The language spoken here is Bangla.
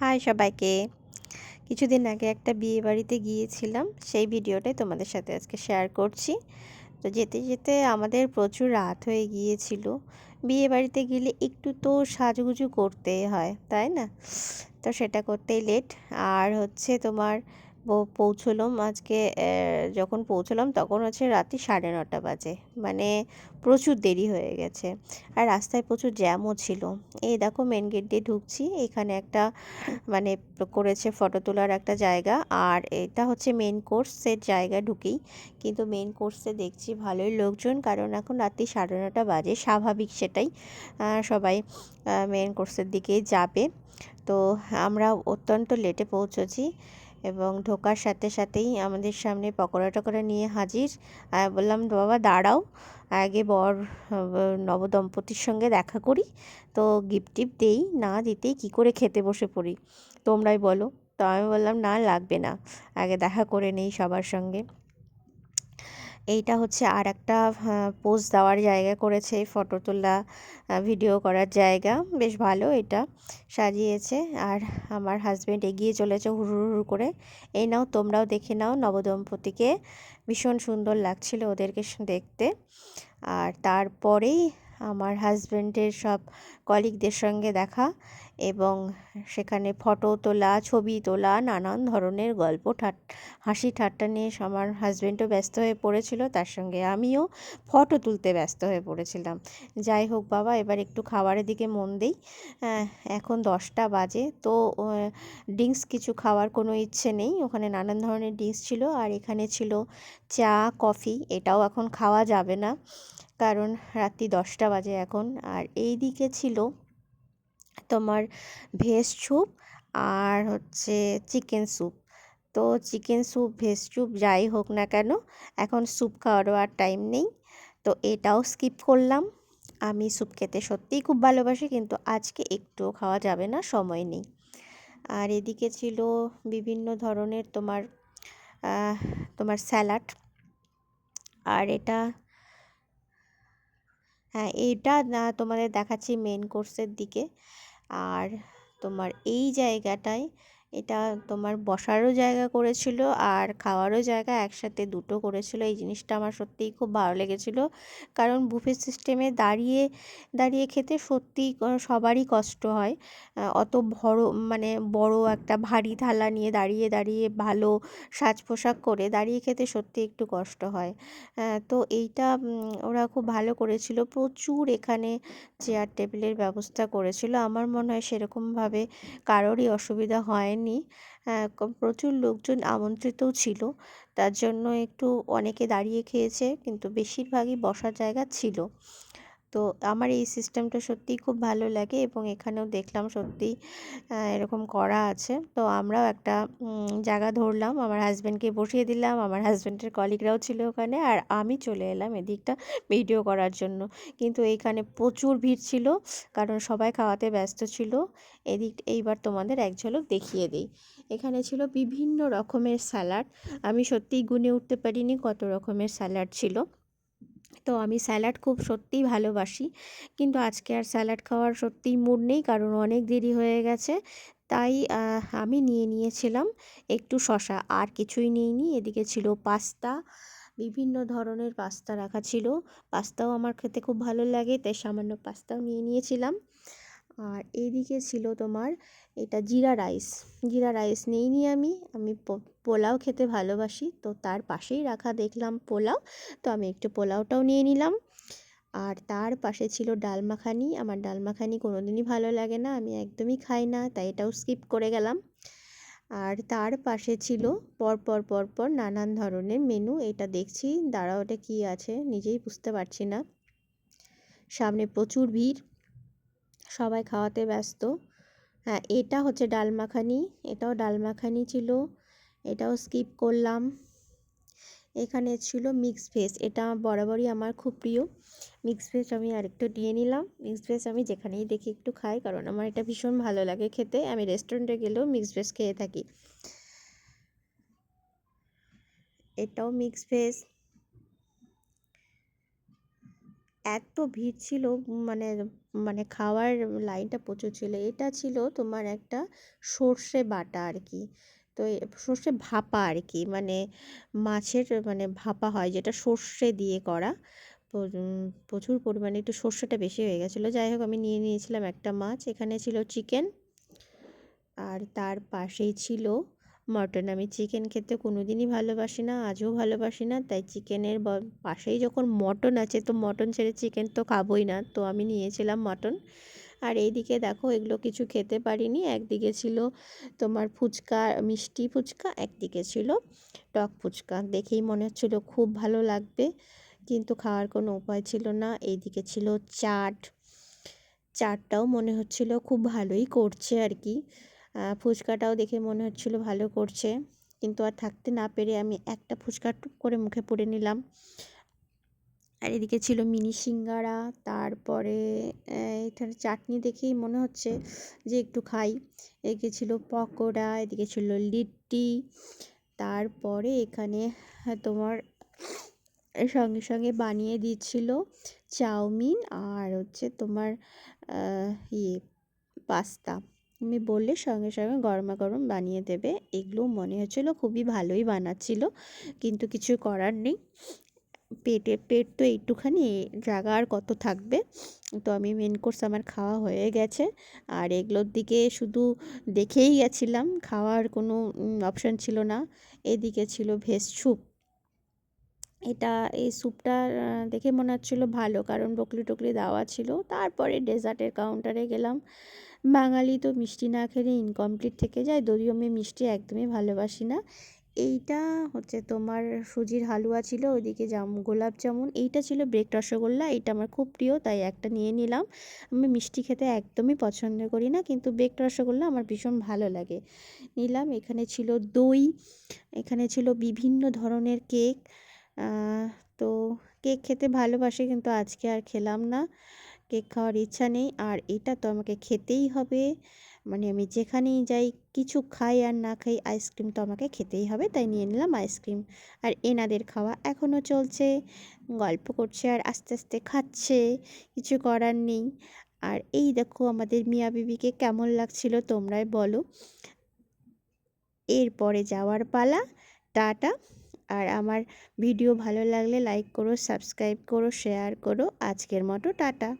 হাই সবাইকে। কিছুদিন আগে একটা বিয়ে বাড়িতে গিয়েছিলাম, সেই ভিডিওটাই তোমাদের সাথে আজকে শেয়ার করছি। তো যেতে যেতে আমাদের প্রচুর রাত হয়ে গিয়েছিল। বিয়ে বাড়িতে গেলে একটু তো সাজুগুজু করতেই হয়, তাই না? তো সেটা করতেই লেট আর হচ্ছে তোমার পৌঁছলাম আজকে যখন পৌঁছলাম তখন হচ্ছে রাত্রি সাড়ে নটা বাজে। মানে প্রচুর দেরি হয়ে গেছে। আর রাস্তায় প্রচুর জ্যামও ছিল। এই দেখো মেন গেট দিয়ে ঢুকছি। এখানে একটা মানে করেছে ফটো তোলার একটা জায়গা। আর এটা হচ্ছে মেন কোর্সের জায়গা ঢুকেই কিন্তু মেন কোর্সে দেখছি ভালোই লোকজন। কারণ এখন রাত্রি সাড়ে নটা বাজে। স্বাভাবিক সেটাই। সবাই মেন কোর্সের দিকেই যাবে। তো আমরা অত্যন্ত লেটে পৌঁছেছি। এবং ঢোকার সাথে সাথেই আমাদের সামনে পকোড়া টকোড়া নিয়ে হাজির। বললাম, বাবা, দাঁড়াও, আগে বর নবদম্পতির সঙ্গে দেখা করি। তো গিফট টিফ দেই, না দিতেই কি করে খেতে বসে পড়ি? তোমরাই বলো। তো আমি বললাম, না, লাগবে না। আগে দেখা করে নেই সবার সঙ্গে। এইটা হচ্ছে আর একটা পোজ দেওয়ার জায়গা করেছে ফটো তোলা ভিডিও করার জায়গা। বেশ ভালো এটা সাজিয়েছে। আর আমার হাজব্যান্ড এগিয়ে চলেছে হুরু হুরু করে। এই নাও, তোমরাও দেখে নাও নবদম্পতিকে। ভীষণ সুন্দর লাগছিল ওদেরকে দেখতে। আর তারপরেই আমার হাজব্যান্ডের সব কলিগদের সঙ্গে দেখা এবং সেখানে ফটো তোলা, ছবি তোলা, নানান ধরনের গল্প, ঠাট, হাসি ঠাট্টা নিয়ে আমার হাজব্যান্ডও ব্যস্ত হয়ে পড়েছিল, তার সঙ্গে আমিও ফটো তুলতে ব্যস্ত হয়ে পড়েছিলাম। যাই হোক বাবা, এবার একটু খাবারের দিকে মন দিই। এখন দশটা বাজে, তো ড্রিঙ্কস কিছু খাওয়ার কোনো ইচ্ছে নেই, ওখানে নানান ধরনের ড্রিঙ্কস ছিল, আর এখানে ছিল চা, কফি, এটাও এখন খাওয়া যাবে না। কারণ রাত্রি দশটা বাজে এখন। আর এই দিকে ছিল তোমার ভেজ স্যুপ আর হচ্ছে চিকেন স্যুপ। তো চিকেন স্যুপ, ভেজ স্যুপ যাই হোক না কেন, এখন স্যুপ খাওয়ারও আর টাইম নেই। তো এটাও স্কিপ করলাম। আমি স্যুপ খেতে সত্যিই খুব ভালোবাসি, কিন্তু আজকে একটুও খাওয়া যাবে না, সময় নেই। আর এদিকে ছিল বিভিন্ন ধরনের তোমার তোমার স্যালাড। আর এটা হ্যাঁ এইটা তোমাদের দেখাচ্ছি মেন কোর্সের দিকে। আর তোমার এই জায়গাটায় এটা তোমার বসারও জায়গা করেছিল আর খাওয়ারও জায়গা একসাথে দুটো করেছিল। এই জিনিসটা আমার সত্যিই খুব ভালো লেগেছিলো। কারণ বুফে সিস্টেমে দাঁড়িয়ে দাঁড়িয়ে খেতে সত্যিই সবারই কষ্ট হয়। অত বড় মানে বড় একটা ভারী থালা নিয়ে দাঁড়িয়ে দাঁড়িয়ে ভালো সাজ পোশাক করে দাঁড়িয়ে খেতে সত্যি একটু কষ্ট হয়। তো এইটা ওরা খুব ভালো করেছিল। প্রচুর এখানে চেয়ার টেবিলের ব্যবস্থা করেছিল। আমার মনে হয় সেরকমভাবে কারোরই অসুবিধা হয়নি প্রচুর লোকজন আমন্ত্রিতও ছিল। তার জন্য একটু অনেকে দাঁড়িয়ে খেয়েছে, কিন্তু বেশিরভাগই বসার জায়গা ছিল। তো আমার এই সিস্টেমটা সত্যিই খুব ভালো লাগে এবং এখানেও দেখলাম সত্যিই এরকম করা আছে। তো আমরাও একটা জায়গা ধরলাম, আমার হাজব্যান্ডকে বসিয়ে দিলাম, আমার হাজব্যান্ডের কলিগরাও ছিল ওখানে, আর আমি চলে এলাম এদিকটা ভিডিও করার জন্য। কিন্তু এইখানে প্রচুর ভিড় ছিল, কারণ সবাই খাওয়াতে ব্যস্ত ছিল। এদিক, এইবার তোমাদের এক ঝলক দেখিয়ে দিই। এখানে ছিল বিভিন্ন রকমের স্যালাড আমি সত্যিই গুনে উঠতে পারিনি কত রকমের স্যালাড ছিল। তো আমি স্যালাড খুব সত্যিই ভালোবাসি। কিন্তু আজকে আর স্যালাড খাওয়ার সত্যিই মুড নেই, কারণ অনেক দেরি হয়ে গেছে। তাই আমি নিয়ে নিয়েছিলাম একটু শশা আর কিছুই নিইনি। এদিকে ছিল পাস্তা, বিভিন্ন ধরনের পাস্তা রাখা ছিল। পাস্তাও আমার খেতে খুব ভালো লাগে, তাই সামান্য পাস্তাও নিয়ে নিয়েছিলাম। আর এইদিকে ছিল তোমার এটা জিরা রাইস। জিরা রাইস নিইনি আমি আমি পোলাও খেতে ভালোবাসি। তো তার পাশেই রাখা দেখলাম পোলাও। তো আমি একটু পোলাওটাও নিয়ে নিলাম। আর তার পাশে ছিল ডাল মাখানি। আমার ডাল মাখানি কোনো দিনই ভালো লাগে না, আমি একদমই খাই না, তাই এটাও স্কিপ করে গেলাম। আর তার পাশে ছিল পরপর পরপর নানান ধরনের মেনু। এটা দেখছি দাঁড়া ওটা কী আছে? নিজেই বুঝতে পারছি না। সামনে প্রচুর ভিড়। সবাই খাওয়াতে ব্যস্ত। হ্যাঁ এটা হচ্ছে ডাল মাখানি, এটাও ডাল মাখানি ছিল, এটাও স্কিপ করলাম। এখানে ছিল মিক্স ভেজ এটা বরাবরই আমার খুব প্রিয়। মিক্স ভেজ আমি আরেকটু নিয়ে নিলাম। মিক্স ভেজ আমি যেখানেই দেখি একটু খাই, কারণ আমার এটা ভীষণ ভালো লাগে খেতে। আমি রেস্টুরেন্টে গেলেও মিক্স ভেজ খেয়ে থাকি। এটাও মিক্স ভেজ এত ভিড় ছিল মানে মানে খাওয়ার লাইনটা প্রচুর ছিল। এটা ছিল তোমার একটা সর্ষে বাটা আর কি তো সর্ষে ভাপা আর কি মানে মাছের মানে ভাপা হয় যেটা সর্ষে দিয়ে করা। প্রচুর পরিমাণে একটু সর্ষেটা বেশি হয়ে গেছিল। যাই হোক, আমি নিয়ে নিয়েছিলাম একটা মাছ। এখানে ছিল চিকেন, আর তার পাশেই ছিল মটন আমি চিকেন খেতে কোনো দিনই ভালোবাসি না, আজও ভালোবাসি না। তাই চিকেনের পাশেই যখন মটন আছে, তো মটন ছেড়ে চিকেন তো খাবোই না। তো আমি নিয়েছিলাম মটন। আর এইদিকে দেখো, এগুলো কিছু খেতে পারিনি। একদিকে ছিল তোমার ফুচকা, মিষ্টি ফুচকা, একদিকে ছিল টক ফুচকা। দেখেই মনে হচ্ছিল খুব ভালো লাগবে, কিন্তু খাওয়ার কোনো উপায় ছিল না। এইদিকে ছিল চাট। চাটটাও মনে হচ্ছিল খুব ভালোই করছে আর কি। ফুচকাটাও দেখে মনে হচ্ছিল ভালো করছে। কিন্তু আর থাকতে না পেরে আমি একটা ফুচকা টুক করে মুখে পুড়ে নিলাম। আর এদিকে ছিল মিনি সিঙ্গারা, তারপরে এখানে চাটনি দেখেই মনে হচ্ছে যে একটু খাই। এদিকে ছিল পকোড়া, এদিকে ছিল লিট্টি, তারপরে এখানে তোমার সঙ্গে সঙ্গে বানিয়ে দিচ্ছিল চাউমিন আর হচ্ছে তোমার ইয়ে পাস্তা। আমি বললে সঙ্গে সঙ্গে গরমা গরম বানিয়ে দেবে। এগুলো মনে হচ্ছিল খুবই ভালোই বানাচ্ছিল, কিন্তু কিছু করার নেই। পেটে, পেট তো একটুখানি জায়গা আর কত থাকবে, তো আমি মেন কোর্স আমার খাওয়া হয়ে গেছে। আর এগুলোর দিকে শুধু দেখেই গেছিলাম, খাওয়ার কোনো অপশান ছিল না। এদিকে ছিল ভেজ স্যুপ এটা, এই স্যুপটা দেখে মনে হচ্ছিল ভালো, কারণ বকলি টকলি দেওয়া ছিল। তারপরে ডেজার্টের কাউন্টারে গেলাম। বাঙালি তো মিষ্টি না খেলে ইনকমপ্লিট থেকে যায়, যদিও আমি মিষ্টি একদমই ভালোবাসি না। এইটা হচ্ছে তোমার সুজির হালুয়া ছিল, ওইদিকে জাম, গোলাপ জামুন, এইটা ছিল ব্রেক রসগোল্লা, এইটা আমার খুব প্রিয়, তাই একটা নিয়ে নিলাম। আমি মিষ্টি খেতে একদমই পছন্দ করি না, কিন্তু ব্রেক রসগোল্লা আমার ভীষণ ভালো লাগে। নিলাম, এখানে ছিল দই, এখানে ছিল বিভিন্ন ধরনের কেক তো কেক খেতে ভালোবাসি, কিন্তু আজকে আর খেলাম না। কেক খাওয়ার ইচ্ছা নেই, আর এটা তো আমাকে খেতেই হবে। মানে আমি যেখানেই যাই, কিছু খাই আর না খাই আইসক্রিম তো আমাকে খেতেই হবে, তাই নিয়ে নিলাম আইসক্রিম আর এনাদের খাওয়া এখনও চলছে, গল্প করছে আর আস্তে আস্তে খাচ্ছে, কিছু করার নেই। আর এই দেখো আমাদের মিয়া বিবিকে কেমন লাগছিল, তোমরাই বলো। এরপরে যাওয়ার পালা, টাটা। আর আমার ভিডিও ভালো লাগলে লাইক করো সাবস্ক্রাইব করো শেয়ার করো, আজকের মতো টাটা।